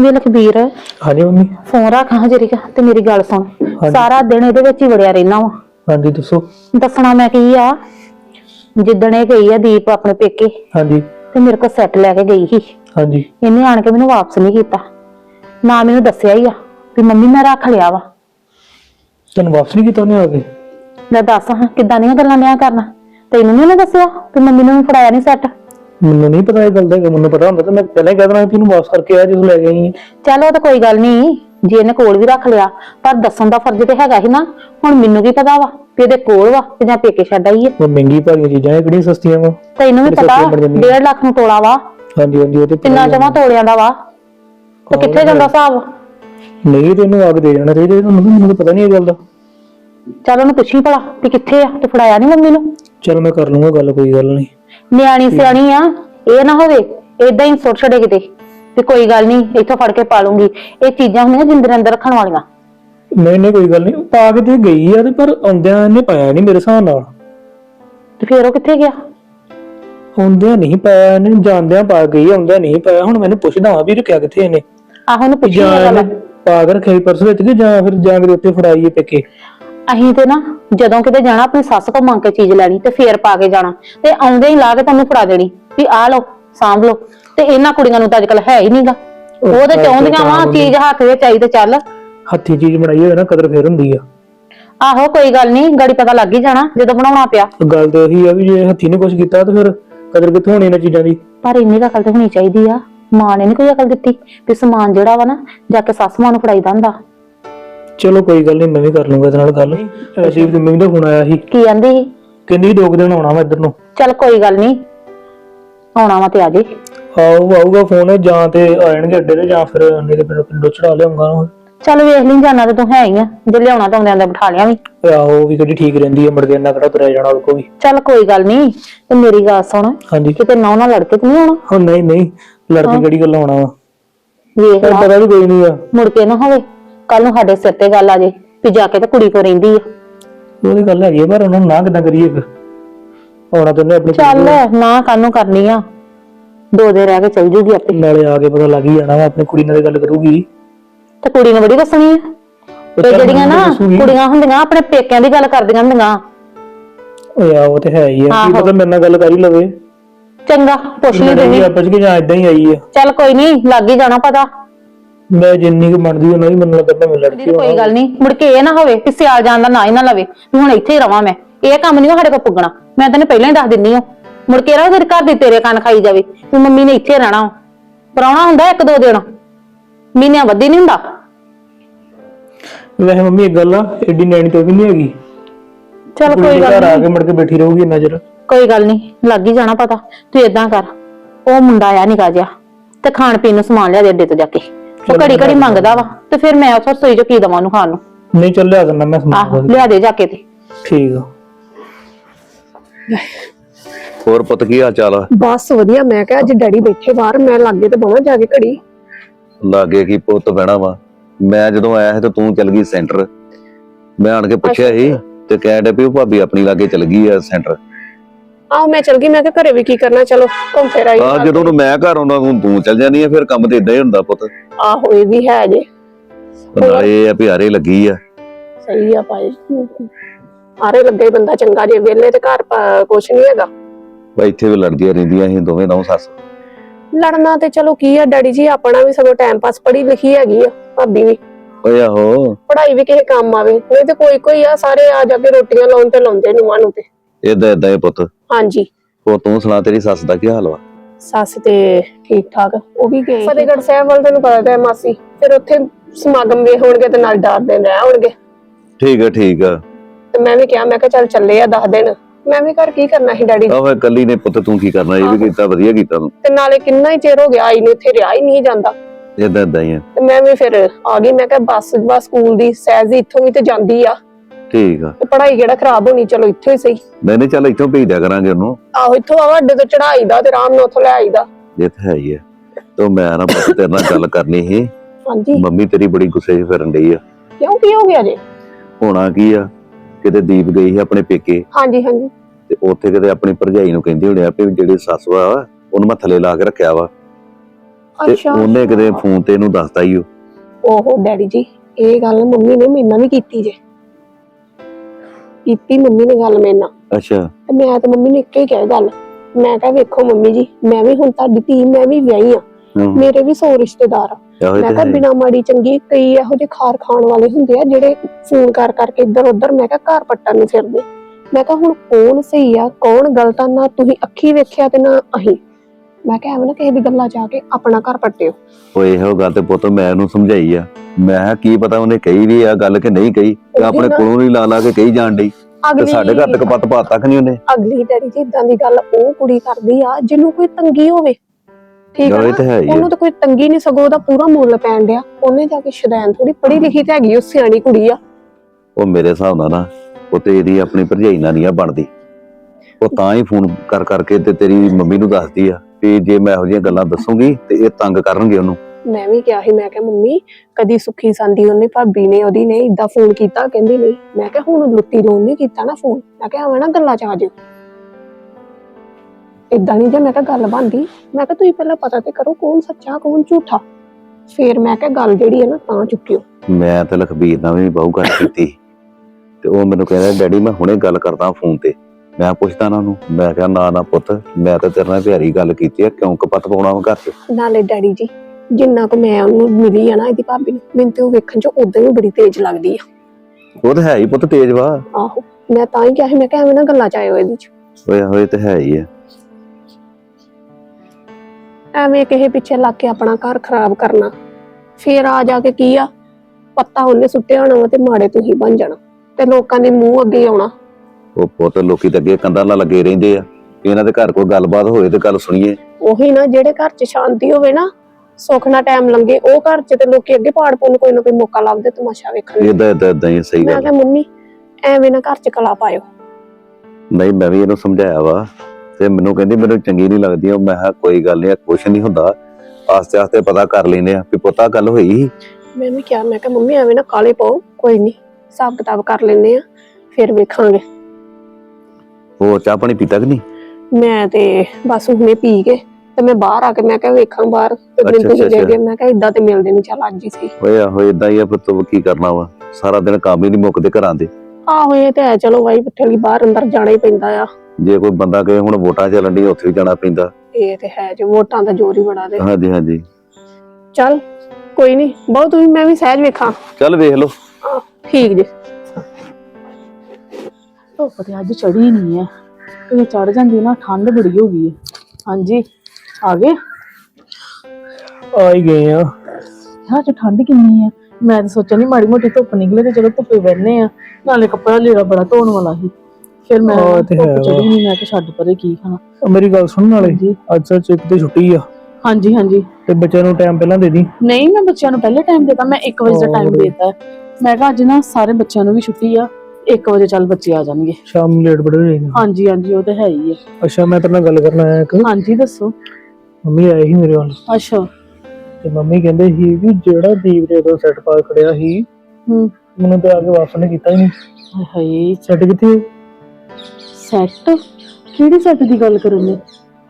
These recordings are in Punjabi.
ਵੇ ਲਖਬੀਰ ਹਾਂਜੀ ਮੰਮੀ। ਫੋਨ ਰੱਖ ਹਾਂ ਜਰੀਕਾ ਤੇ ਮੇਰੀ ਗੱਲ ਸੁਣ। ਸਾਰਾ ਦਿਨ ਇਹਦੇ ਵਿੱਚ ਹੀ ਵੜਿਆ ਰਹਿਣਾ ਵਾ। ਹਾਂਜੀ ਦੱਸੋ। ਦੱਸਣਾ ਮੈਂ ਕੀ ਆ? ਜਿੱਦਣ ਇਹ ਗਈ ਆ ਦੀਪ ਆਪਣੇ ਪੇਕੇ ਹਾਂਜੀ। ਤੇ ਮੇਰੇ ਕੋਲ ਸੈੱਟ ਲੈ ਕੇ ਗਈ ਸੀ। ਹਾਂਜੀ। ਇਹਨੇ ਆਣ ਕੇ ਮੈਨੂੰ ਵਾਪਸ ਨਹੀਂ ਕੀਤਾ। ਨਾ ਮੈਨੂੰ ਦੱਸਿਆ ਹੀ ਆ ਵੀ ਮੰਮੀ ਮੈਂ ਰੱਖ ਲਿਆ ਵਾ। ਤੈਨੂੰ ਵਾਪਸ ਨਹੀਂ ਕੀਤਾ ਉਹਨੇ ਆ ਕੇ? ਲੈ ਦੱਸ ਹਾਂ ਕਿੱਦਾਂ ਦੀਆਂ ਗੱਲਾਂ ਨਿਆ ਕਰਨਾ। ਤੈਨੂੰ ਨਹੀਂ ਉਹਨੇ ਦੱਸਿਆ ਵੀ ਮੰਮੀ ਨੇ ਫੜਾਇਆ ਨਹੀਂ ਸੈੱਟ ਮੈਨੂੰ ਨਹੀਂ ਪਤਾ ਇਹ ਗੱਲ ਦਾ ਕਿ ਮੈਨੂੰ ਪਤਾ ਹੁੰਦਾ ਤਾਂ ਮੈਂ ਪਹਿਲਾਂ ਹੀ ਕਹਿ ਦੇਣਾ ਕਿ ਇਹਨੂੰ ਵਾਪਸ ਕਰਕੇ ਆ ਜਦੋਂ ਲੈ ਕੇ ਹੈ। ਚੱਲ ਉਹ ਤਾਂ ਕੋਈ ਗੱਲ ਨਹੀਂ ਜੇ ਇਹਨੇ ਕੋਲ ਵੀ ਰੱਖ ਲਿਆ ਪਰ ਦੱਸਣ ਦਾ ਫਰਜ਼ ਤੇ ਹੈਗਾ ਹੀ ਨਾ ਹੁਣ ਮੈਨੂੰ ਕੀ ਪਤਾ ਵਾ ਵੀ ਇਹਦੇ ਕੋਲ ਵਾ ਤੇ ਜਾਂ ਪੇਕੇ ਛੱਡ ਆਈ ਹੈ। ਉਹ ਮਹਿੰਗੀ ਭਾਰੀਆਂ ਚੀਜ਼ਾਂ ਇਹ ਕਿਹੜੀਆਂ ਸਸਤੀਆਂ ਵਾ? ਤੈਨੂੰ ਵੀ ਪਤਾ ਸੱਤੇ ਬਣ ਜਾਂਦੀਆਂ। 1.5 ਲੱਖ ਨੂੰ ਤੋਲਾ ਵਾ। ਹਾਂਜੀ ਹਾਂਜੀ ਉਹ ਤੇ ਪਤਾ ਕਿੰਨਾ ਹੀ ਤੋਲਿਆਂ ਦਾ ਵਾ। ਤੇ ਕਿੱਥੇ ਜਾਂਦਾ ਹਿਸਾਬ? ਨਹੀਂ ਤੇ ਇਹਨੂੰ ਆ ਕੇ ਦੇ ਜਾਣਾ ਚਾਹੀਦਾ ਇਹਨੂੰ ਮੈਨੂੰ ਤਾਂ ਪਤਾ ਨਹੀਂ ਇਹ ਗੱਲ ਦਾ। ਚੱਲ ਉਹਨੂੰ ਪੁੱਛੀ ਭਲਾ ਵੀ ਕਿੱਥੇ ਆ ਤੇ ਫੜਾਇਆ ਨਹੀਂ ਮੰਮੀ ਨੂੰ। ਚਲ ਮੈਂ ਕਰ ਲੂੰਗਾ ਗੱਲ ਕੋਈ ਗੱਲ ਨਹੀਂ। ਨਿਆਣੀ ਸਿਆਣੀ ਆ ਇਹ ਨਾ ਹੋਵੇ ਏਦਾਂ ਹੀ ਸੁੱਟ ਛੜੇ ਕਿਤੇ। ਵੀ ਕੋਈ ਗੱਲ ਨਹੀਂ ਇੱਥੋਂ ਫੜ ਕੇ ਪਾ ਲੂੰਗੀ। ਇਹ ਚੀਜ਼ਾਂ ਹੁੰਦੀਆਂ ਜਿੰਦਰ ਅੰਦਰ ਰੱਖਣ ਵਾਲੀਆਂ। ਨਹੀਂ ਨਹੀਂ ਕੋਈ ਗੱਲ ਨਹੀਂ। ਪਾ ਕੇ ਤੇ ਗਈ ਆ ਤੇ ਪਰ ਆਉਂਦਿਆਂ ਇਹਨੇ ਪਾਇਆ ਨਹੀਂ ਮੇਰੇ ਹਿਸਾਬ ਨਾਲ। ਤੇ ਫੇਰ ਉਹ ਕਿੱਥੇ ਗਿਆ? ਆਉਂਦਿਆਂ ਨਹੀਂ ਪਾਇਆ ਇਹਨੇ ਜਾਂਦਿਆਂ ਪਾ ਗਈ ਆਉਂਦਿਆਂ ਨਹੀਂ ਪਾਇਆ। ਹੁਣ ਮੈਨੂੰ ਪੁੱਛਦਾ ਹਾਂ ਵੀ ਰੁਕਿਆ ਕਿੱਥੇ ਇਹਨੇ? ਆਹ ਉਹਨੂੰ ਪੁੱਛੀ ਜਾਂ ਇਹ ਗੱਲ। ਇਹਨੇ ਪਾ ਕੇ ਰੱਖਿਆ ਸੀ ਪਰਸ ਵਿੱਚ ਕਿ ਜਾਂ ਫਿਰ ਜਾਂ ਕੇ ਉੱਤੇ ਫੜਾਈ ਹੈ ਪੇਕੇ? ਅਹੀਂ ਤੇ ਨਾ ਜਦੋਂ ਕਿਤੇ ਜਾਣਾ ਆਪਣੀ ਸੱਸ ਕੋਲ ਮੰਗ ਕੇ ਚੀਜ਼ ਲੈਣੀ ਤੇ ਫੇਰ ਪਾ ਕੇ ਜਾਣਾ। ਤੇ ਆਉਂਦੇ ਹੀ ਲਾ ਕੇ ਤੁਹਾਨੂੰ ਫੜਾ ਦੇਣੀ ਵੀ ਆਹ ਲਓ ਸਾਂਭ ਲਓ। ਤੇ ਇਹਨਾਂ ਕੁੜੀਆਂ ਨੂੰ ਤਾਂ ਅੱਜਕੱਲ ਹੈ ਹੀ ਨਹੀਂਗਾ ਉਹ ਤੇ ਚਾਹੁੰਦੀਆਂ ਵਾ ਚੀਜ਼ ਹੱਥ ਵਿੱਚ ਆਈ ਤੇ ਚੱਲ। ਹੱਥੀ ਚੀਜ਼ ਬਣਾਈ ਹੋਵੇ ਨਾ ਕਦਰ ਫੇਰ ਹੁੰਦੀ ਆ। ਆਹੋ ਕੋਈ ਗੱਲ ਨਹੀਂ ਗਾੜੀ ਪਤਾ ਲੱਗ ਹੀ ਜਾਣਾ ਜਦੋਂ ਬਣਾਉਣਾ ਪਿਆ। ਗੱਲ ਤੇ ਉਹੀ ਆ ਵੀ ਜੇ ਹੱਥੀ ਨੇ ਕੁਝ ਕੀਤਾ ਤਾਂ ਫਿਰ ਕਦਰ ਕਿੱਥੋਂ ਹੋਣੀ ਇਹਨਾਂ ਚੀਜ਼ਾਂ ਦੀ? ਪਰ ਇੰਨੀ ਕੁ ਅਕਲ ਤੇ ਹੋਣੀ ਚਾਹੀਦੀ ਆ। ਮਾਂ ਨੇ ਨੀ ਕੋਈ ਅਕਲ ਦਿੱਤੀ ਵੀ ਸਮਾਨ ਜਿਹੜਾ ਵਾ ਨਾ ਜਾ ਕੇ ਸੱਸ ਮਾਂ ਨੂੰ ਫੜਾਈਦਾ ਹੁੰਦਾ। ਚਲੋ ਕੋਈ ਗੱਲ ਨਹੀਂ ਮੈਂ ਵੀ ਕਰ ਲੂੰਗਾ ਇਹਦੇ ਨਾਲ ਗੱਲ। ਅਜੀਬ ਦੀ ਮੰਮੀ ਦਾ ਫੋਨ ਆਇਆ ਸੀ। ਕੀ ਕਹਿੰਦੀ ਸੀ? ਕਹਿੰਦੀ ਦੋ ਕੁ ਦਿਨ ਆਉਣਾ ਮੈਂ ਇੱਧਰ ਨੂੰ। ਚੱਲ ਕੋਈ ਗੱਲ ਨਹੀਂ ਆਉਣਾ ਵਾ ਤੇ ਆ ਜੇ। ਆਓ ਆਊਗਾ ਫੋਨ ਜਾਂ ਤੇ ਆਣਗੇ ਅੱਡੇ ਤੇ ਜਾਂ ਫਿਰ ਉਹਨੇ ਦੇ ਪਿੰਡੋਂ ਪਿੰਡੋਂ ਚੜਾ ਲਿਆਉਂਗਾ ਉਹਨੂੰ। ਚੱਲ ਵੇਖ ਲਈ ਜਾਣਾ ਤੇ ਤੂੰ ਹੈ ਹੀ ਆ। ਜੇ ਲਿਆਉਣਾ ਤਾਂ ਆਉਂਦਿਆਂ ਦਾ ਬਿਠਾ ਲਿਆ ਵੀ। ਤੇ ਆਹੋ ਉਹ ਵੀ ਕਿਹੜੀ ਠੀਕ ਰਹਿੰਦੀ ਹੈ ਮੁੜ ਕੇ ਇੰਨਾ ਕਿਹੜਾ ਤੁਰਿਆ ਜਾਣਾ ਉਹ ਕੋਈ ਚੱਲ ਕੋਈ ਗੱਲ ਨਹੀਂ ਤੇ ਮੇਰੀ ਗੱਲ ਸੁਣ। ਹਾਂਜੀ। ਕਿਤੇ ਨੌ ਨਾਲ ਲੜਕੇ ਤੇ ਨਹੀਂ ਆਉਣਾ? ਉਹ ਨਹੀਂ ਨਹੀਂ ਲੜਕੀ ਕਿਹੜੀ ਗੱਲ ਆਉਣਾ ਵਾ। ਵੇਖ ਲਾ। ਪਤਾ ਵੀ ਕੋਈ ਨਹੀਂ ਆ। ਮੁੜ ਕੇ ਨਾ ਹੋਵੇ। ਕੱਲ ਨੂੰ ਸਾਡੇ ਸਿਰ ਤੇ ਗੱਲ ਆ ਜੇ ਵੀ ਜਾ ਕੇ ਤੇ ਕੁੜੀ ਕੋ ਰਹਿੰਦੀ ਆ। ਉਹਦੀ ਗੱਲ ਹੈਗੀ ਆ, ਪਰ ਉਹਨਾਂ ਨੂੰ ਨਾ ਕਿੱਦਾਂ ਕਰੀਏ ਫਿਰ ਆਉਣਾ ਤਾਂ ਉਹਨੇ ਆਪਣੀ ਚੱਲ ਨਾ। ਕਾਨੂੰ ਕਰਨੀ ਆ। ਦੋ ਦੇ ਰਹਿ ਕੇ ਚਲ ਜੂਗੀ ਆਪੇ। ਨਾਲੇ ਆ ਕੇ ਪਤਾ ਲੱਗ ਹੀ ਜਾਣਾ ਵਾ ਆਪਣੀ ਕੁੜੀ ਨਾਲ ਗੱਲ ਕਰੂਗੀ। ਤੇ ਕੁੜੀ ਨੇ ਬੜੀ ਦੱਸਣੀ ਆ। ਉਹ ਤੇ ਚੱਲ ਜਿਹੜੀਆਂ ਨਾ ਦੱਸੂਗੀ। ਕੁੜੀਆਂ ਹੁੰਦੀਆਂ ਆਪਣੇ ਪੇਕਿਆਂ ਦੀ ਗੱਲ ਕਰਦੀਆਂ ਹੁੰਦੀਆਂ। ਓਏ ਆ ਉਹ ਤੇ ਹੈ ਹੀ ਆ। ਕੀ ਆਹੋ। ਪਤਾ ਮੇਰੇ ਨਾਲ ਗੱਲ ਕਰ ਹੀ ਲਵੇ। ਚੰਗਾ ਪੁੱਛ ਲਈ ਤੂੰ ਆਪਸ ਜਾਂ ਇਦਾਂ ਹੀ ਆਈ ਆ। ਚੱਲ ਕੋਈ ਨਹੀਂ ਲੱਗ ਹੀ ਜਾਣਾ ਪਤਾ। ਮੈਂ ਜਿੰਨੀ ਕੁ ਮੰਨਦੀ ਉਹਨਾਂ ਹੀ ਮੈਨੂੰ ਲੱਗਦਾ ਭਾਵੇਂ ਲੜਕੀ ਹੋਣਾ ਕੋਈ ਗੱਲ ਨਹੀਂ ਮੁੜ ਕੇ ਇਹ ਨਾ ਹੋਵੇ ਕਿ ਸਿਆਲ ਜਾਣ ਦਾ ਨਾ ਹੀ ਨਾ ਲਵੇ ਵੀ ਹੁਣ ਇੱਥੇ ਹੀ ਰਵਾਂ ਮੈਂ। ਇਹ ਕੰਮ ਨਹੀਂ ਸਾਡੇ ਕੋਲ ਪੁੱਗਣਾ। ਮੈਂ ਤੈਨੂੰ ਪਹਿਲਾਂ ਹੀ ਦੱਸ ਦਿੰਨੀ ਹਾਂ ਮੁੜ ਕੇ ਨਾ ਤੇਰੇ ਘਰ ਦੀ ਤੇਰੇ ਕੰਨ ਖਾਈ ਜਾਵੇ ਵੀ ਮੰਮੀ ਨੇ ਇੱਥੇ ਰਹਿਣਾ ਵਾ। ਪ੍ਰਾਹੁਣਾ ਹੁੰਦਾ ਇੱਕ ਦੋ ਦਿਨ। ਮਹੀਨਿਆਂ ਵੱਧੀ ਨਹੀਂ ਹੁੰਦਾ। ਵੈਸੇ ਮੰਮੀ ਇੱਕ ਗੱਲ ਆ ਐਡੀ ਨੈਣੀ ਤੋਂ ਵੀ ਨਹੀਂ ਹੈਗੀ। ਚੱਲ ਕੋਈ ਗੱਲ ਘਰ ਆ ਨਹੀਂ। ਕੇ ਮੁੜ ਕੇ ਬੈਠੀ ਰਹੂਗੀ ਨਜ਼ਰ ਕੋਈ ਗੱਲ ਨਹੀਂ ਲੱਗ ਹੀ ਜਾਣਾ ਪਤਾ। ਤੂੰ ਏਦਾਂ ਕਰ ਉਹ ਮੁੰਡਾ ਆਇਆ ਨਿਕਾ ਜਿਹਾ ਤੇ ਖਾਣ ਪੀਣ ਨੂੰ ਸਮਾਨ ਲਿਆ ਦੇ ਅੱਡੇ ਤੋਂ ਜਾ ਕੇ। ਉਹ ਘੜੀ ਘੜੀ ਮੰਗਦਾ ਵਾ ਤੇ ਫਿਰ ਮੈਂ ਉਸ ਰਸੋਈ ਚੋਂ ਕੀ ਦਵਾਂ ਉਹਨੂੰ ਖਾਣ ਨੂੰ? ਨਹੀਂ ਚੱਲ ਲਿਆ ਦਿੰਦਾ ਮੈਂ ਆਹੋ ਸਮਾਨ ਲਿਆ ਦੇ ਜਾ ਕੇ ਤੇ। ਠੀਕ ਆ। ਹੋਰ ਪੁੱਤ ਕੀ ਹਾਲ ਚਾਲ ਆ? ਬਸ ਵਧੀਆ ਮੈਂ ਕਿਹਾ ਅੱਜ ਡੈਡੀ ਬੈਠੇ ਬਾਹਰ ਮੈਂ ਲਾਗੇ ਤੇ ਬਵਾਂ ਜਾ ਕੇ ਘੜੀ। ਲਾਗੇ ਕੀ ਪੁੱਤ ਬਹਿਣਾ ਵਾ? ਮੈਂ ਜਦੋਂ ਆਇਆ ਸੀ ਤੇ ਤੂੰ ਚਲ ਗਈ ਸੈਂਟਰ। ਮੈਂ ਆਣ ਕੇ ਪੁੱਛਿਆ ਸੀ ਤੇ ਕਹਿ ਡੇ ਵੀ ਉਹ ਭਾਬੀ ਆਪਣੀ ਲਾਗੇ ਚਲ ਗਈ ਆ ਸੈਂਟਰ। ਆਹ ਮੈਂ ਚਲ ਗਈ ਮੈਂ ਕਿਹਾ ਘਰੇ ਵੀ ਕੀ ਕਰਨਾ ਚਲੋ ਘੁੰਮ ਫਿਰ ਆਈ। ਆ ਜਦੋਂ ਨੂੰ ਮੈਂ ਘਰ ਆਉਂਦਾ ਤੂੰ ਤੂੰ ਚਲ ਜਾਂਦੀ ਆ ਫਿਰ ਕੰਮ ਤੇ ਇਦਾਂ ਹੀ ਹੁੰਦਾ ਪੁੱਤ। ਆਹੋ ਇਹ ਵੀ ਹੈ ਜੇ। ਨਾਲੇ ਇਹ ਆ ਵੀ ਹਾਰੇ ਲੱਗੀ ਆ। ਸਹੀ ਆ ਭਾਈ। ਆਰੇ ਲੱਗੇ ਬੰਦਾ ਚੰਗਾ ਜੇ ਵੇਲੇ ਤੇ ਘਰ ਪ- ਕੁਛ ਨਹੀਂ ਹੈਗਾ। ਬਈ ਇੱਥੇ ਵੀ ਲੜਦੀਆਂ ਰਹਿੰਦੀਆਂ ਸੀ ਦੋਵੇਂ ਨੌ ਸੱਸ। ਲੜਨਾ ਤੇ ਚਲੋ ਕੀ ਆ ਡੈਡੀ ਜੀ ਆਪਣਾ ਵੀ ਸਗੋਂ ਟਾਈਮ ਪਾਸ ਪੜ੍ਹੀ ਲਿਖੀ ਹੈਗੀ ਆ ਭਾਬੀ ਵੀ। ਓਏ ਆਹੋ। ਪੜ੍ਹਾਈ ਵੀ ਕਿਸੇ ਕੰਮ ਆਵੇ ਨਹੀਂ ਤੇ ਕੋਈ ਕੋਈ ਆ ਸਾਰੇ ਆ ਜਾ ਕੇ ਰੋਟੀਆਂ ਲਾਉਣ ਤੇ ਲਾਉਂਦੇ ਨੂੰਹਾਂ ਨੂੰ ਤੇ। ਇਦਾਂ ਇਦਾਂ ਹੀ ਪੁੱਤ। ਹਾਂਜੀ। ਉਹ ਤੂੰ ਸੁਣਾ ਤੇਰੀ ਸੱਸ ਦਾ ਕੀ ਹਾਲ ਵਾ? ਸੱਸ ਤੇ ਠੀਕ ਠਾਕ ਉਹ ਵੀ ਗਏ ਫਤਿਹਗੜ੍ਹ ਸਾਹਿਬ ਵੱਲ ਤੈਨੂੰ ਪਤਾ ਤਾਂ ਹੈ ਮਾਸੀ ਫਿਰ ਉੱਥੇ ਸਮਾਗਮ ਵੀ ਹੋਣਗੇ ਤੇ ਨਾਲ ਡਰ ਦਿਨ ਰਹਿ ਹੋਣਗੇ ਠੀਕ ਆ ਠੀਕ ਆ। ਤੇ ਮੈਂ ਵੀ ਕਿਹਾ ਮੈਂ ਕਿਹਾ ਚੱਲ ਚੱਲੇ ਆ 10 ਦਿਨ। ਮੈਂ ਵੀ ਘਰ ਕੀ ਕਰਨਾ ਸੀ ਡੈਡੀ? ਆਹ ਕੱਲੀ ਨੇ ਪੁੱਤ ਤੂੰ ਕੀ ਕਰਨਾ? ਇਹ ਵੀ ਕੀਤਾ ਵਧੀਆ ਕੀਤਾ ਤੂੰ। ਤੇ ਨਾਲੇ ਕਿੰਨਾ ਹੀ ਚਿਰ ਹੋ ਗਿਆ ਆਈ ਨੂੰ ਇੱਥੇ ਰਿਹਾ ਹੀ ਨਹੀਂ ਜਾਂਦਾ। ਇਦਾਂ ਇਦਾਂ ਹੀ ਆ। ਤੇ ਮੈਂ ਵੀ ਫਿਰ ਆ ਗਈ ਮੈਂ ਕਿਹਾ ਬੱਸ ਬਸ ਸਕੂਲ ਦੀ ਸਹਿਜ ਦੀ ਇੱਥੋਂ ਵੀ ਤੇ ਜਾਂਦੀ ਆ। ਠੀਕ ਆ। ਤੇ ਪੜ੍ਹਾਈ ਕਿਹੜਾ ਖਰਾਬ ਹੋਣੀ? ਚਲੋ ਇੱਥੋਂ ਹੀ ਸਹੀ। ਨਹੀਂ ਨਹੀਂ ਚੱਲ ਇੱਥੋਂ ਭੇਜ ਦਿਆ ਕਰਾਂਗੇ ਉਹਨੂੰ। ਆਹੋ ਇੱਥੋਂ ਆਵਾ ਅੱਡੇ ਤੋਂ ਚੜਾਈ ਦਾ ਤੇ ਆਰਾਮ ਨਾਲ ਉੱਥੋਂ ਲੈ ਆਈਦਾ। ਜੇ ਤਾਂ ਹੈ ਹੀ ਆ। ਤੇ ਮੈਂ ਨਾ ਪੁੱਤ ਤੇਰੇ ਨਾਲ ਗੱਲ ਕਰਨੀ ਸੀ। ਹਾਂਜੀ। ਮੰਮੀ ਤੇਰੀ ਬੜੀ ਗੁੱਸੇ 'ਚ ਫਿਰਨ ਡਈ ਆ। ਕਿਉਂ ਕੀ ਹੋ ਗਿਆ ਜੇ? ਹੋਣਾ ਕੀ ਆ? ਕਿਤੇ ਦੀਪ ਗਈ ਸੀ ਆਪਣੇ ਪੇਕੇ। ਹਾਂਜੀ ਹਾਂਜੀ। ਤੇ ਉੱਥੇ ਕਿਤੇ ਆਪਣੀ ਭਰਜਾਈ ਨੂੰ ਕਹਿੰਦੀ ਹੋਣੀ ਆ ਵੀ ਜਿਹੜੀ ਸੱਸ ਵਾ ਉਹਨੂੰ ਮੈਂ ਥੱਲੇ ਲਾ ਕੇ ਰੱਖਿਆ ਵਾ। ਤੇ ਅੱਛਾ। ਉਹਨੇ ਕਿਤੇ ਫੋਨ ਤੇ ਇਹਨੂੰ ਦੱਸਤਾ ਹੀ ਉਹ ਓਹੋ ਡੈਡੀ ਜੀ ਇਹ ਗੱਲ ਮੰਮੀ ਨੇ ਮੇਰੇ ਨਾਲ ਵੀ ਕੀਤੀ ਜੇ। ਕੀਤੀ ਮੰਮੀ ਨੇ ਗੱਲ ਮੇਰੇ ਨਾਲ। ਅੱਛਾ। ਤੇ ਮੈਂ ਤੇ ਮੰਮੀ ਨੂੰ ਇੱਕੇ ਹੀ ਕਿਹਾ ਗੱਲ। ਮੈਂ ਕਿਹਾ ਵੇਖੋ ਮੰਮੀ ਜੀ ਮੈਂ ਵੀ ਹੁਣ ਤੁਹਾਡੀ ਧੀ ਮੈਂ ਵੀ ਵਿਆਹੀ ਆ। ਹਮ, ਮੇਰੇ ਵੀ ਸੌ ਰਿਸ਼ਤੇਦਾਰ ਆ। ਇਹੋ ਹੀ ਮੈਂ ਤੇ ਕਿਹਾ ਹੈ। ਬਿਨਾ ਮਾੜੀ ਚੰਗੀ ਕਈ ਇਹੋ ਜਿਹੇ ਖਾਰ ਖਾਣ ਵਾਲੇ ਹੁੰਦੇ ਆ ਜਿਹੜੇ ਫੋਨ ਕਰ ਕਰਕੇ ਇੱਧਰ ਉੱਧਰ ਮੈਂ ਕਿਹਾ ਘਰ ਪੱਟਣ ਨੂੰ ਫਿਰਦੇ। ਮੈਂ ਕਿਹਾ ਹੁਣ ਕੌਣ ਸਹੀ ਆ ਕੌਣ ਗਲਤ ਆ ਨਾ ਤੁਸੀਂ ਅੱਖੀ ਵੇਖਿਆ ਤੇ ਨਾ ਅਹੀਂ। ਮੈਂ ਕਿਹਾ ਐਵੇਂ ਨਾ ਕਿਸੇ ਦੀ ਗੱਲਾਂ ਜਾ ਕੇ ਆਪਣਾ ਘਰ ਪੱਟਿਓ। ਉਹ ਇਹੋ ਗੱਲ ਤੇ ਪੁੱਤ ਮੈਂ ਉਹਨੂੰ ਸਮਝਾਈ ਆ। ਮੈਂ ਕਿਹਾ ਕੀ ਪਤਾ ਉਹਨੇ ਕਹੀ ਵੀ ਆ ਗੱਲ ਕਿ ਨਹੀਂ ਕਹੀ ਤੇ ਆਪਣੇ। ਕੋਲੋਂ ਨਹੀਂ ਲਾ ਲਾ ਕੇ ਕਹੀ ਜਾਣ ਡਈ। ਤੇ ਅਗਲੀ ਸਾਡੇ ਘਰ ਤੱਕ ਪੱਤ ਪਾਤਾ ਕਿ ਨਹੀਂ ਉਹਨੇ? ਅਗਲੀ ਡੈਡੀ ਜੀ ਇਦਾਂ ਦੀ ਗੱਲ ਉਹ ਕੁੜੀ ਕਰਦੀ ਆ ਜਿਹਨੂੰ ਕੋਈ ਤੰਗੀ ਹੋਵੇ। ਠੀਕ ਆ ਗੱਲ ਇਹ ਨਾ? ਤੇ ਹੈ ਹੀ ਆ। ਉਹਨੂੰ ਤਾਂ ਕੋਈ ਤੰਗੀ ਨਹੀਂ ਸਗੋਂ ਉਹਦਾ ਪੂਰਾ ਮੁੱਲ ਪੈਣ ਡਿਆ। ਉਹਨੇ ਜਾ ਕੇ ਸ਼ਦੈਨ ਥੋੜੀ ਪੜ੍ਹੀ ਲਿਖੀ ਤੇ ਹੈਗੀ ਉਹ ਸਿਆਣੀ ਕੁੜੀ ਆ। ਉਹ ਮੇਰੇ ਹਿਸਾਬ ਨਾਲ ਨਾ ਉਹ ਤੇ ਇਹਦੀ ਆਪਣੀ ਭਰਜਾਈ ਨਾਲ ਨਹੀਂ ਆ ਬਣਦੀ। ਉਹ ਤਾਂ ਹੀ ਫੋਨ ਕਰ ਕਰਕੇ ਤੇ ਤੇਰੀ ਮੰਮੀ ਨੂੰ ਦੱਸਦੀ ਆ। ਵੀ ਜੇ ਮੈਂ ਇਹੋ ਜਿਹੀਆਂ ਗੱਲਾਂ ਦੱਸੂਗੀ ਤੇ ਇਹ ਤੰਗ ਕਰਨਗੇ ਉਹਨੂੰ। ਮੈਂ ਵੀ ਕਿਹਾ ਸੀ ਮੈਂ ਕਿਹਾ ਮੰਮੀ ਕਦੀ ਸੁੱਖੀ ਸੰਦੀ ਉਹਨੇ ਭਾਬੀ ਨੇ ਉਹਦੀ ਨੇ ਇਦਾਂ ਫੋਨ ਕੀਤਾ ਕਹਿੰਦੀ ਨਹੀਂ। ਮੈਂ ਕਿਹਾ ਹੁਣ ਲੁੱਟੀ ਲੋਨ ਨਹੀਂ ਕੀਤਾ ਨਾ ਫੋਨ? ਮੈਂ ਕਿਹਾ ਐਵੇਂ ਨਾ ਗੱਲਾਂ ਚ ਆ ਜਿਓ। ਇਦਾਂ ਨਹੀਂ ਜੇ ਮੈਂ ਕਿਹਾ ਗੱਲ ਬਣਦੀ ਮੈਂ ਕਿਹਾ ਤੁਸੀਂ ਪਹਿਲਾਂ ਪਤਾ ਤੇ ਕਰੋ ਕੌਣ ਸੱਚਾ ਕੌਣ ਝੂਠਾ? ਫੇਰ ਮੈਂ ਕਿਹਾ ਗੱਲ ਜਿਹੜੀ ਹੈ ਨਾ ਤਾਂ ਚੁੱਕਿਓ। ਮੈਂ ਤੇ ਲਖਬੀਰ ਨਾਲ ਵੀ ਬਹੁ ਗੱਲ ਕੀਤੀ। ਤੇ ਉਹ ਮੈਨੂੰ ਕਹਿੰਦਾ ਡੈਡੀ ਮੈਂ ਹੁਣੇ ਗੱਲ ਕਰਦਾ ਫੋਨ ਤੇ। ਮੈਂ ਪੁੱਛਦਾ ਨਾ ਉਹਨੂੰ ਮੈਂ ਕਿਹਾ ਨਾ ਨਾ ਪੁੱਤ ਮੈਂ ਤਾਂ ਤੇਰੇ ਨਾਲ ਪਿਆਰੀ ਗੱਲ ਕੀਤੀ ਆ ਕਿਉਂ ਕਪੱਤ ਪਾਉਣਾ ਵਾ ਘਰ 'ਚ? ਨਾਲੇ ਡੈਡੀ ਜੀ ਜਿੰਨਾ ਕੁ ਮੈਂ ਉਹਨੂੰ ਮਿਲੀ ਆ ਨਾ ਇਹਦੀ ਭਾਬੀ ਨੂੰ ਮੈਨੂੰ ਤੇ ਉਹ ਵੇਖਣ ਚ ਉਦਾਂ ਹੀ ਬੜੀ ਤੇਜ਼ ਲੱਗਦੀ ਆ। ਉਹ ਤਾਂ ਹੈ ਹੀ ਪੁੱਤ ਤੇਜ਼ ਵਾ। ਆਹੋ ਮੈਂ ਤਾਂ ਹੀ ਕਿਹਾ ਸੀ ਮੈਂ ਕਿਹਾ ਐਵੇਂ ਨਾ ਗੱਲਾਂ ਚ ਆਇਓ ਇਹਦੀ ਚ। ਓਏ ਹੋਏ ਤੇ ਹੈ ਹੀ ਆ। ਐਵੇਂ ਕਿਸੇ ਪਿੱਛੇ ਲੱਗ ਕੇ ਆਪਣਾ ਘਰ ਖਰਾਬ ਕਰਨਾ ਫੇਰ ਆ ਜਾ ਕੇ ਕੀ ਆ? ਪੱਤਾ ਉਹਨੇ ਸੁੱਟਿਆ ਹੋਣਾ ਵਾ ਤੇ ਮਾੜੇ ਤੁਸੀਂ ਬਣ ਜਾਣਾ ਤੇ ਲੋਕਾਂ ਦੇ ਮੂੰਹ ਅੱਗੇ ਆਉਣਾ। ਉਹ ਪੁੱਤ ਲੋਕੀ ਤਾਂ ਅੱਗੇ ਕੰਧਾਂ ਨਾਲ ਲੱਗੇ ਰਹਿੰਦੇ ਆ। ਕਿ ਇਹਨਾਂ ਦੇ ਘਰ ਕੋਈ ਗੱਲਬਾਤ ਹੋਏ ਤੇ ਗੱਲ ਸੁਣੀਏ। ਉਹੀ ਨਾ ਜਿਹੜੇ ਘਰ 'ਚ ਸ਼ਾਂਤੀ ਹੋਵੇ ਨਾ ਸੁੱਖ ਨਾਲ ਟਾਈਮ ਲੰਘੇ ਉਹ ਘਰ 'ਚ ਤੇ ਲੋਕੀ ਅੱਗੇ ਪਾੜ ਪੁੰਨ ਕੋਈ ਨਾ ਕੋਈ ਮੌਕਾ ਲੱਭਦੇ ਤਮਾਸ਼ਾ ਵੇਖਣ ਨੂੰ ਇਦਾਂ ਇਦਾਂ ਇਦਾਂ ਹੀ ਸਹੀ ਮੈਂ ਗੱਲ ਕਿਹਾ ਮੰਮੀ ਐਵੇਂ ਨਾ ਘਰ 'ਚ ਕਲਾ ਪਾਇਓ। ਨਹੀਂ ਮੈਂ ਵੀ ਇਹਨੂੰ ਸਮਝਾਇਆ ਵਾ ਤੇ ਮੈਨੂੰ ਕਹਿੰਦੀ ਮੈਨੂੰ ਚੰਗੀ ਨਹੀਂ ਲੱਗਦੀ। ਉਹ ਮੈਂ ਕਿਹਾ ਕੋਈ ਗੱਲ ਨਹੀਂ ਕੁਛ ਨਹੀਂ ਹੁੰਦਾ। ਆਸਤੇ ਆਸਤੇ ਪਤਾ ਕਰ ਲੈਂਦੇ ਆ ਵੀ ਪੁੱਤਾ ਗੱਲ ਹੋਈ ਸੀ। ਮੈਂ ਵੀ ਕਿਹਾ ਮੈਂ ਕਿਹਾ ਮੰਮੀ ਐਵੇਂ ਨਾ ਕਾਲੇ ਪਾਓ ਕੋਈ ਨਹੀਂ ਹਿਸਾਬ ਕਿਤਾਬ ਕਰ ਲੈਂਦੇ ਆ ਫਿਰ ਵੇਖਾਂਗੇ। ਹੋਰ ਚਾਹ ਪਾਣੀ ਪੀਤਾ ਕਿ ਨਹੀਂ? ਮੈਂ ਤੇ ਬਸ ਹੁਣੇ ਪੀ ਕੇ ਤੇ ਮੈਂ ਬਾਹਰ ਆ ਕੇ ਮੈਂ ਕਿਹਾ ਵੇਖਾਂ ਬਾਹਰ ਤੇ ਦਿਨ ਤੇ। ਗਏ ਮੈਂ ਕਿਹਾ ਇਦਾਂ ਤੇ ਮਿਲਦੇ ਨਹੀਂ ਚੱਲ ਅੱਜ ਹੀ ਸਹੀ। ਓਏ ਆਹੋ ਇਦਾਂ ਹੀ ਆ ਪੁੱਤ ਕੀ ਕਰਨਾ ਵਾ? ਸਾਰਾ ਦਿਨ ਕੰਮ ਹੀ ਨਹੀਂ ਮੁੱਕਦੇ ਘਰਾਂ ਦੇ। ਆਹੋ ਇਹ ਤੇ ਹੈ ਚਲੋ ਵਾਈ ਪੱਠੇ ਲਈ ਬਾਹਰ ਅੰਦਰ ਜਾਣਾ ਹੀ ਪੈਂਦਾ ਆ। ਜੇ ਕੋਈ ਬੰਦਾ ਕਹੇ ਹੁਣ ਵੋਟਾਂ ਚੱਲਣ ਦੀ ਉੱਥੇ ਵੀ ਜਾਣਾ ਪੈਂਦਾ। ਇਹ ਤੇ ਹੈ ਜੋ ਵੋਟਾਂ ਦਾ ਜ਼ੋਰ ਹੀ ਬੜਾ ਦੇ ਹਾਂਜੀ ਹਾਂਜੀ। ਚੱਲ ਕੋਈ ਨਹੀਂ ਬਹੁਤ ਤੁਸੀਂ ਮੈਂ ਵੀ ਸਹਿਜ ਵੇਖਾਂ। ਚੱਲ ਵੇਖ ਲਓ। ਠੀਕ ਜੇ। ਧੁੱਪ ਤੇ ਅੱਜ ਚੜੀ ਨਹੀਂ ਹੈ। ਤੇ ਚੜ ਜਾਂਦੀ ਨਾ ਠੰਡ ਬੜੀ ਹੋ ਗਈ ਹੈ। ਹਾਂਜੀ ਆ ਗਏ? ਆ ਹੀ ਗਏ ਆ। ਯਾਰ ਅੱਜ ਠੰਡ ਕਿੰਨੀ ਹੈ? ਮੈਂ ਤਾਂ ਸੋਚਿਆ ਨਹੀਂ ਮਾੜੀ ਮੋਟੀ ਧੁੱਪ ਨਿਕਲੇ ਤੇ ਚਲੋ ਧੁੱਪੇ ਬੈਠਨੇ ਆ ਨਾਲੇ ਕੱਪੜਾ ਲੀੜਾ ਬੜਾ ਧੋਣ ਵਾਲਾ ਸੀ। ਫਿਰ ਮੈਂ ਤੇ ਧੁੱਪ। ਚੜੀ ਨਹੀਂ ਮੈਂ ਕਿ ਛੱਡ ਪਰੇ ਕੀ ਖਾਣਾ ਮੇਰੀ ਗੱਲ ਸੁਣਨ ਵਾਲੇ ਹਾਂਜੀ। ਅੱਜ ਸੱਚ ਇੱਕ ਤੇ ਛੁੱਟੀ ਆ। ਹਾਂਜੀ ਹਾਂਜੀ। ਤੇ ਬੱਚਿਆਂ ਨੂੰ ਟਾਈਮ ਪਹਿਲਾਂ ਦੇ ਦੀ। ਨਹੀਂ ਮੈਂ ਬੱਚਿਆਂ ਨੂੰ ਪਹਿਲੇ ਟਾਈਮ ਦਿੱਤਾ ਮੈਂ 1 ਵਜੇ ਦਾ ਟਾਈਮ। ਦਿੱਤਾ। ਮੈਂ ਕਿਹਾ ਅੱਜ ਨਾ ਸਾਰੇ ਬੱਚਿਆਂ ਨੂੰ ਵੀ ਛੁੱਟੀ ਆ। 1 ਵਜੇ ਚੱਲ ਬੱਚੇ ਆ ਜਾਣਗੇ। ਸ਼ਾਮ ਨੂੰ ਲੇਟ ਬੜੇ ਹੋ ਜਾਏਗਾ ਹਾਂਜੀ ਹਾਂਜੀ ਉਹ ਤਾਂ ਹੈ ਹੀ ਹੈ ਅੱਛਾ ਮੈਂ ਤੇਰੇ ਨਾਲ ਗੱਲ ਕਰਨ ਆਇਆ ਇੱਕ। ਹਾਂਜੀ ਦੱਸੋ। ਮੰਮੀ ਆਏ ਸੀ ਮੇਰੇ ਵੱਲ। ਅੱਛਾ। ਤੇ ਮੰਮੀ ਕਹਿੰਦੇ ਸੀ ਵੀ ਜਿਹੜਾ ਦੀਪ ਦੇ ਕੋਲ ਸੈੱਟ ਪਾ ਖੜਿਆ ਸੀ ਹੂੰ। ਮੈਨੂੰ ਤੇ ਆ ਕੇ ਵਾਪਸ ਨੇ ਕੀਤਾ ਹੀ ਨਹੀਂ। ਹਾਏ ਸੈੱਟ ਕਿੱਥੇ ਸੈੱਟ ਕਿਹੜੀ ਸੈੱਟ ਦੀ ਗੱਲ ਕਰੋਗੇ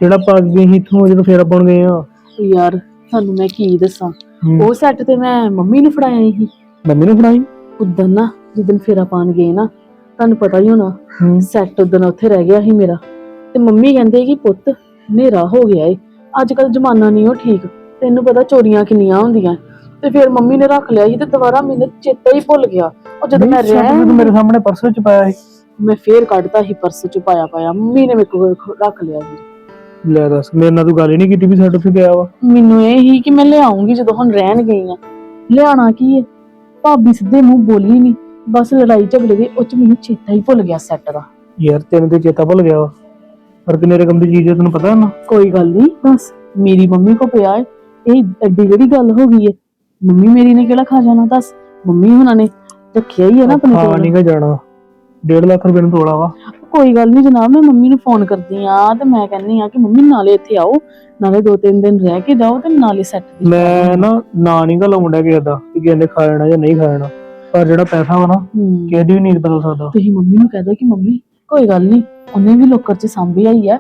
ਜਿਹੜਾ ਪਾ ਗਈ ਸੀ ਇੱਥੋਂ ਜਦੋਂ ਫੇਰ ਆਪਾਂ ਗਏ ਆ। ਯਾਰ ਤੁਹਾਨੂੰ ਮੈਂ ਕੀ ਦੱਸਾਂ। ਉਹ ਸੈੱਟ ਤੇ ਮੈਂ ਮੰਮੀ ਨੂੰ ਫੜਾਇਆ ਸੀ। ਮੰਮੀ ਨੂੰ ਫੜਾਈ? ਉਦੋਂ ਨਾ ਜਿੱਦਨ ਫੇਰਾ ਪਾਣ ਗਏ ਨਾ ਤੁਹਾਨੂੰ ਪਤਾ ਹੀ ਹੋਣਾ ਹੂੰ। ਸੈੱਟ ਉਦੋਂ ਉੱਥੇ ਰਹਿ ਗਿਆ ਸੀ ਮੇਰਾ। ਤੇ ਮੰਮੀ ਕਹਿੰਦੇ ਕਿ ਪੁੱਤ ਹਨੇਰਾ ਹੋ ਗਿਆ ਏ। ਅੱਜ ਕੱਲ ਜ਼ਮਾਨਾ ਨਹੀਂ ਉਹ ਠੀਕ। ਤੈਨੂੰ ਪਤਾ ਚੋਰੀਆਂ ਕਿੰਨੀਆਂ ਹੁੰਦੀਆਂ। ਤੇ ਫਿਰ ਮੰਮੀ ਨੇ ਰੱਖ ਲਿਆ ਸੀ ਤੇ ਦੁਬਾਰਾ ਮੈਨੂੰ ਚੇਤਾ ਹੀ ਭੁੱਲ ਗਿਆ। ਉਹ ਜਦੋਂ ਮੈਂ ਨਹੀਂ, ਰਹਿ ਤਾਂ ਮੇਰੇ ਸਾਹਮਣੇ ਪਰਸ ਵਿੱਚ ਪਾਇਆ ਸੀ। ਮੈਂ ਫੇਰ ਕੱਢਤਾ ਸੀ ਪਰਸ ਚ ਪਾਇਆ ਪਾਇਆ। ਮੰਮੀ ਨੇ ਮੇਰੇ ਕੋਲ ਰੱਖ ਲਿਆ ਸੀ। ਲੈ ਦੱਸ ਮੇਰੇ ਨਾਲ ਤੂੰ ਗੱਲ ਹੀ ਨਹੀਂ ਕੀਤੀ ਵੀ ਸੈੱਟ ਉੱਥੇ ਗਿਆ ਵਾ। ਮੈਨੂੰ ਇਹ ਹੀ ਕਿ ਮੈਂ ਲਿਆਉਂਗੀ ਜਦੋਂ ਹੁਣ ਰਹਿਣ ਗਈ ਆ। ਲਿਆਣਾ ਕੀ ਹੈ ਭਾਬੀ ਸਿੱਧੇ ਮੂੰਹ ਬੋਲੀ ਨਹੀਂ। ਬਸ ਲੜਾਈ ਝਗੜੇ ਦੇ ਉਹ ਚ ਮੈਨੂੰ ਚੇਤਾ ਹੀ ਭੁੱਲ ਗਿਆ ਸੈੱਟ ਦਾ। ਯਾਰ ਤੈਨੂੰ ਤੇ ਚੇਤਾ ਭੁੱਲ ਗਿਆ ਵਾ। ਪਰ ਕਿੰਨੇ ਰਕਮ ਦੀ ਚੀਜ਼ ਹੈ ਤੈਨੂੰ ਪਤਾ ਨਾ? ਕੋਈ ਗੱਲ ਨਹੀਂ ਬਸ ਮੇਰੀ ਮੰਮੀ ਕੋ ਪਿਆ ਹੈ ਇਹ ਐਡੀ ਜਿਹੜੀ ਗੱਲ ਹੋ ਗਈ ਹੈ ਮੰਮੀ ਮੇਰੀ ਨੇ ਕਿਹੜਾ ਖਾ ਜਾਣਾ ਦੱਸ? ਮੰਮੀ ਹੁਣਾਂ ਨੇ ਰੱਖਿਆ ਹੀ ਹੈ ਨਾ ਆਪਣੇ ਕੋਲ। ਨਹੀਂ ਜਾਣਾ। 1.5 ਲੱਖ ਰੁਪਏ ਨੂੰ ਤੋਲਾ ਵਾ। ਕੋਈ ਗੱਲ ਨਹੀਂ ਜਨਾਬ ਮੈਂ ਮੰਮੀ ਨੂੰ ਫੋਨ ਕਰਦੀ ਆ ਤੇ ਮੈਂ ਕਹਿੰਨੀ ਆ ਕਿ ਮੰਮੀ ਨਾਲੇ ਇੱਥੇ ਆਓ ਨਾਲੇ ਦੋ ਤਿੰਨ ਦਿਨ ਰਹਿ ਕੇ ਜਾਓ ਤੇ ਨਾਲੇ ਸੈੱਟ ਮੈਂ ਨਾ ਨਾ ਨਹੀਂ ਗਾ ਲਾਉਂਦਾ ਕਿਸੇ ਦਾ ਕਿ ਕਿਸੇ ਨੇ ਖਾ ਜਾਣਾ ਜਾਂ ਨਹੀਂ ਖਾ ਜਾਣਾ। ਪਰ ਜਿਹੜਾ ਪੈਸਾ ਵਾ ਨਾ ਹੂੰ। ਕਿਸੇ ਦੀ ਵੀ ਨੀਂਦ ਬਦਲ ਸਕਦਾ। ਤੁਸੀਂ ਮੰਮੀ ਨੂੰ ਕਹਿ ਦਿਓ ਕਿ ਮੰਮੀ ਕੋਈ ਗੱਲ ਨਹੀਂ ਉਹਨੇ ਵੀ ਲੋਕਰ ਚ ਸਾਂਭੀ ਆਈ ਆ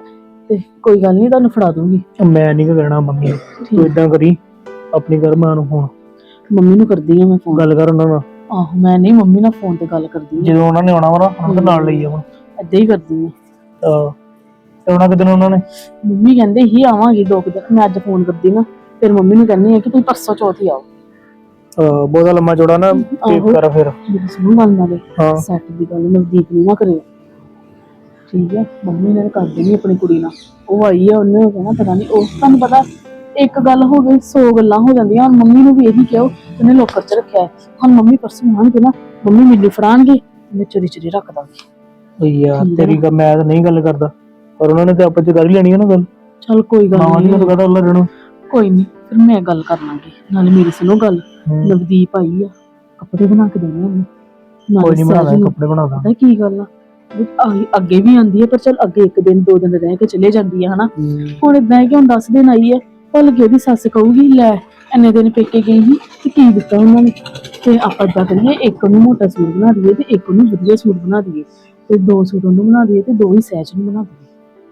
ਤੇ ਕੋਈ ਗੱਲ ਨਹੀਂ ਤੁਹਾਨੂੰ ਫੜਾ ਦੂੰਗੀ। ਮੈਂ ਨਹੀਂ ਕਹਿਣਾ ਮੰਮੀ ਨੂੰ ਤੂੰ ਇਦਾਂ ਕਰੀ ਆਪਣੀ ਘਰ ਮਾਂ ਨੂੰ ਫੋਨ। ਮੰਮੀ ਨੂੰ ਕਰਦੀ ਆ ਮੈਂ ਫੋਨ। ਗੱਲ ਕਰ ਉਹਨਾਂ ਨਾਲ। ਆਹੋ ਮੈਂ ਨਹੀਂ ਮੰਮੀ ਨਾਲ ਫੋਨ ਤੇ ਗੱਲ ਕਰਦੀ। ਆ ਜਦੋਂ ਉਹਨਾਂ ਨੇ ਆਉਣਾ ਵਾ ਨਾ ਉਹਨਾਂ ਦੇ ਨਾਲ ਲਈ ਜਾਵਾਂ ਏਦਾਂ ਹੀ ਕਰਦੀ ਆ। ਤਾਂ ਤੇ ਉਹਨਾਂ ਕਿਦਨ ਉਹਨਾਂ ਨੇ? ਮੰਮੀ ਕਹਿੰਦੇ ਹੀ ਆਵਾਂਗੀ ਦੋ ਕੁ ਦਿਨ ਮੈਂ ਅੱਜ ਫੋਨ ਕਰਦੀ ਨਾ ਫਿਰ ਮੰਮੀ ਨੂੰ ਕਹਿੰਦੀ ਆ ਕਿ ਤੁਸੀਂ ਪਰਸੋਂ ਚੌਥ ਹੀ ਆਓ। ਬਹੁਤਾ ਲੰਮਾ ਚੌੜਾ ਨਾ ਆਹੋ। ਕਰ ਫਿਰ। ਮੇਰੀ ਸੁਣ ਗੱਲ ਨਾਲੇ ਹਾਂ। ਸੈੱਟ ਦੀ ਗੱਲ ਨਵਦੀਪ ਨੂੰ ਨਾ ਕਰਿਓ। ਠੀਕ ਹੈ ਮੰਮੀ ਨੇ ਕਰ ਦੇਣੀ ਆਪਣੀ ਕੁੜੀ ਨਾਲ। ਉਹ ਆਈ ਆ ਉਹਨੇ ਕਹਿਣਾ ਪਤਾ ਨਹੀਂ ਉਹ ਤੁਹਾਨੂੰ ਪਤਾ ਇੱਕ ਗੱਲ ਹੋ ਗਈ 100 ਗੱਲਾਂ ਹੋ ਜਾਂਦੀਆਂ ਹੁਣ ਮੰਮੀ ਨੂੰ ਵੀ ਇਹੀ ਕਿਹਾ ਉਹਨੇ ਲੋਕਰ 'ਚ ਰੱਖਿਆ ਹੈ। ਹੁਣ ਮੰਮੀ ਪਰਸੋਂ ਆਣਗੇ ਨਾ ਮੰਮੀ ਮੈਨੂੰ ਫੜਾਣਗੇ ਮੈਂ ਚੋਰੀ ਚੋਰੀ ਰੱਖ ਦਾਂਗੀ। ਬਈ ਯਾਰ ਤੇਰੀ ਗੱਲ ਮੈਂ ਤਾਂ ਨਹੀਂ ਗੱਲ ਕਰਦਾ। ਪਰ ਉਹਨਾਂ ਨੇ ਤੇ ਆਪਸ ਚ ਕਰ ਹੀ ਲੈਣੀ ਹੈ ਨਾ ਗੱਲ। ਚਲ ਕੋਈ ਗੱਲ ਮਾਵਾਂ ਦੀ ਨਹੀਂ ਤਾਂ ਕਹਦਾ ਉਹਨਾਂ ਰਹਿਣਾ। ਕੋਈ ਨਹੀਂ। ਫਿਰ ਮੈਂ ਗੱਲ ਕਰ ਲਾਂਗੀ। ਨਾਲੇ ਮੇਰੀ ਸੁਣੋ ਗੱਲ ਨਵਦੀਪ ਆਈ ਆ ਕੱਪੜੇ ਬਣਾ ਕੇ ਦੇਣੇ ਉਹਨੂੰ। ਕੋਈ ਨਹੀਂ ਨੂੰ। ਕੱਪੜੇ ਬਣਾਦਾ ਪਤਾ ਕੀ ਗੱਲ ਆ? ਵੀ ਅੱਗੇ ਵੀ ਆਂਦੀ ਹੈ ਪਰ ਚਲ ਅੱਗੇ ਇੱਕ ਦਿਨ ਦੋ ਦਿਨ ਰਹਿ ਕੇ ਚਲੇ ਜਾਂਦੀ ਹੈ ਹਨਾ? ਹੁਣ ਇਦਾਂ ਹੈ ਕਿ ਹੁਣ 10 ਦਿਨ ਆਈ ਹੈ ਭੁੱਲ ਕੇ ਉਹਦੀ ਸੱਸ ਕਹੂਗੀ ਲੈ ਇੰਨੇ ਦਿਨ ਪੇਕੇ ਗਈ ਸੀ ਤੇ ਕੀ ਦਿੱਤਾ ਉਹਨਾਂ ਨੇ? ਤੇ ਆਪਾਂ ਏਦਾਂ ਕਰੀਏ ਇੱਕ ਨੂੰ ਮੋਟਾ ਸੂਟ ਬਣਾ ਦਈਏ ਤੇ ਇੱਕ ਨੂੰ ਵਧੀਆ ਸੂਟ ਬਣਾ ਦਈਏ। ਤੇ ਦੋ ਸੂਟ ਉਹਨੂੰ ਬਣਾ ਦਈਏ ਤੇ ਦੋ ਹੀ ਸਹਿਜ ਨੂੰ ਬਣਾ ਦਈਏ।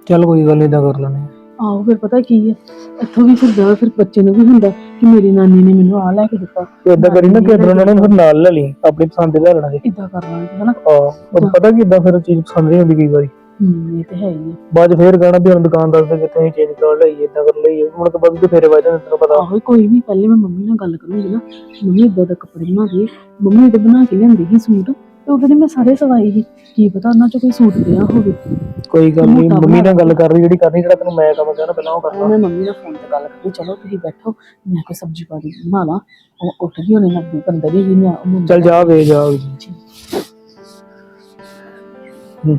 ਚੱਲ ਕੋਈ ਗੱਲ ਇਦਾਂ ਕਰ ਲੈਣੇ ਆਹੋ ਫਿਰ ਪਤਾ ਕੀ ਹੈ ਇੱਥੋਂ ਵੀ ਫਿਰ ਦਾ ਫਿਰ ਬੱਚੇ ਨੂੰ ਵੀ ਹੁੰਦਾ ਕਿ ਮੇਰੀ ਨਾਨੀ ਨੇ ਮੈਨੂੰ ਆ ਲੈ ਕੇ ਦਿੱਤਾ। ਤੂੰ ਇਦਾਂ ਕਰੀ ਨਾ ਕਿ ਇਧਰ ਉਹਨਾਂ ਨੂੰ ਫਿਰ ਨਾਲ ਲੈ ਲਈ ਆਪਣੀ ਪਸੰਦ ਦੇ ਲੈ ਲੈਣਾ ਇਦਾਂ ਕਰ ਲਾਂਗੇ ਹਨਾ? ਹਾਂ ਉਹ ਪਤਾ ਕਿ ਇਦਾਂ ਫਿਰ ਚੀਜ਼ ਪਸੰਦ ਨਹੀਂ ਹੁੰਦੀ ਕਈ ਵਾਰੀ। ਹੂੰ ਇਹ ਤੇ ਹੈ ਹੀ ਬਾਅਦ ਫੇਰ ਕਹਿਣਾ ਵੀ ਹੁਣ ਦੁਕਾਨ ਦੱਸ ਦੇ ਕਿੱਥੇ ਅਸੀਂ ਚੇਂਜ ਕਰ ਲਈਏ ਇਦਾਂ ਕਰ ਲਈਏ ਹੁਣ ਤਾਂ ਬਾਅਦ ਤੇ ਫੇਰੇ ਵੱਜ ਤੈਨੂੰ ਪਤਾ। ਆਹੋ ਕੋਈ ਨਹੀਂ ਪਹਿਲੇ ਮੈਂ ਮੰਮੀ ਨਾਲ ਗੱਲ ਕਰੂੰਗੀ ਨਾ। ਮੰਮੀ ਇਦਾਂ ਦਾ ਕੱਪੜੇ ਬਣਾ ਦੇ ਮੰਮੀ ਇਹਦੇ ਬਣਾ ਕੇ ਲਿਆਂਦੇ ਸੀ ਸੂਟ। ਤੇ ਉਹਦੇ ਮੈਂ ਸਾਰੇ ਸਵਾਏ ਸੀ। ਕੀ ਪਤਾ ਉਹਨਾਂ ਚੋਂ ਕੋਈ ਸੂਟ ਪਿਆ ਹੋਵੇ। ਕੋਈ ਗੱਲ ਨਹੀਂ ਮੋਟਾ ਮੰਮੀ ਨਾਲ ਗੱਲ ਕਰ ਲਈ ਜਿਹੜੀ ਕਰਨੀ ਜਿਹੜਾ ਤੈਨੂੰ ਮੈਂ ਕੰਮ ਕਹਿਣਾ ਪਹਿਲਾਂ ਉਹ ਕਰ ਉਹ ਮੈਂ ਮੰਮੀ ਨਾਲ ਫੋਨ ਤੇ ਗੱਲ ਕਰੀ ਚਲੋ ਤੁਸੀਂ ਬੈਠੋ ਮੈਂ ਕੋਈ ਸਬਜ਼ੀ ਪਾਣੀ ਬਣਾ ਲਾਂ ਉਹ ਉੱਠ ਗਈ ਉਹਨੇ ਨੱਬੀ ਅੰਦਰ ਹੀ ਨਹੀਂ ਆ ਚੱਲ ਜਾ ਵੇ ਜਾ ਹੂੰ।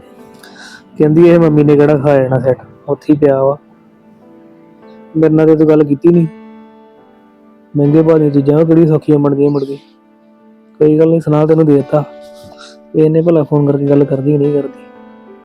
ਕਹਿੰਦੀ ਇਹ ਮੰਮੀ ਨੇ ਕਿਹੜਾ ਖਾ ਜਾਣਾ ਸੈੱਟ ਉੱਥੇ ਹੀ ਪਿਆ ਵਾ। ਮੇਰੇ ਨਾਲ ਤੇ ਤੂੰ ਗੱਲ ਕੀਤੀ ਨਹੀਂ। ਮਹਿੰਗੇ ਭਾਅ ਦੀਆਂ ਚੀਜ਼ਾਂ ਕਿਹੜੀ ਸੌਖੀਆਂ ਬਣਦੀਆਂ ਮੁੜਦੀ ਕੋਈ ਗੱਲ ਨਹੀਂ ਸੁਣਾ ਤੈਨੂੰ ਦੇ ਦਿੱਤਾ। ਇਹਨੇ ਭਲਾ ਫੋਨ ਕਰਕੇ ਗੱਲ ਕਰਦੀ ਨਹੀਂ ਕਰਦੀ।